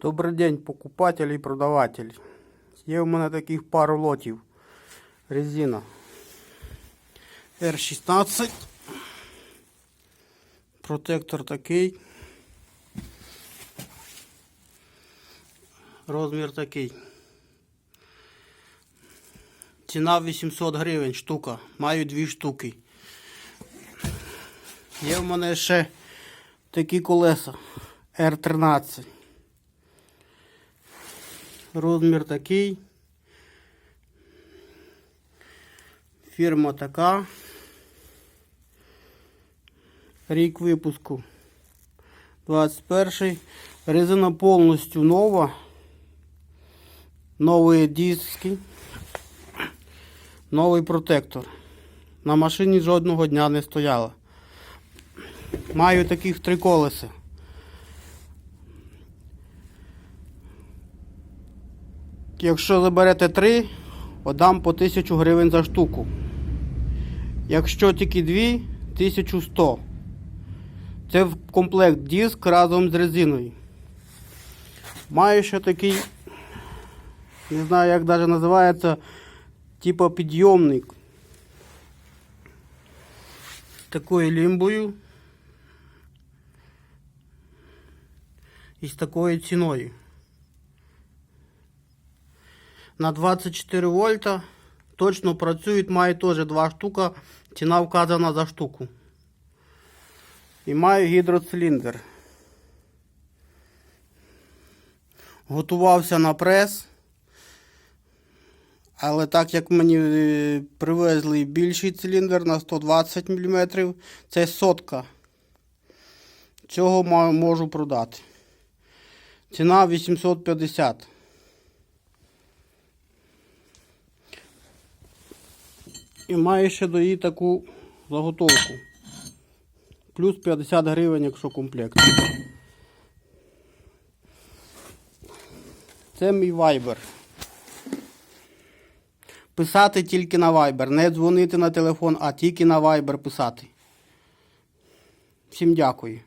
Добрий день, покупатель і продаватель. Є у мене таких пару лотів. Резина. R16. Протектор такий. Розмір такий. Ціна 800 гривень штука. Маю дві штуки. Є в мене ще такі колеса. R13. Розмір такий. Фірма така. Рік випуску 21. Резина повністю нова. Нові диски. Новий протектор. На машині жодного дня не стояла. Маю таких три колеса. Якщо заберете три, отдам по 1000 гривень за штуку. Якщо тільки дві, 1100. Це в комплект диск разом з резиною. Маю ще такий, не знаю як навіть називається, типа підйомник. Такою лімбою. І з такою ціною. На 24 вольта. Точно працюють, має теж два штука. Ціна вказана за штуку. І маю гідроциліндр. Готувався на прес. Але так як мені е, привезли більший циліндр на 120 мм, це сотка. Цього можу продати. Ціна 850. І має ще до її таку заготовку. Плюс 50 гривень, якщо комплект. Це мій вайбер. Писати тільки на вайбер. Не дзвонити на телефон, а тільки на вайбер писати. Всім дякую.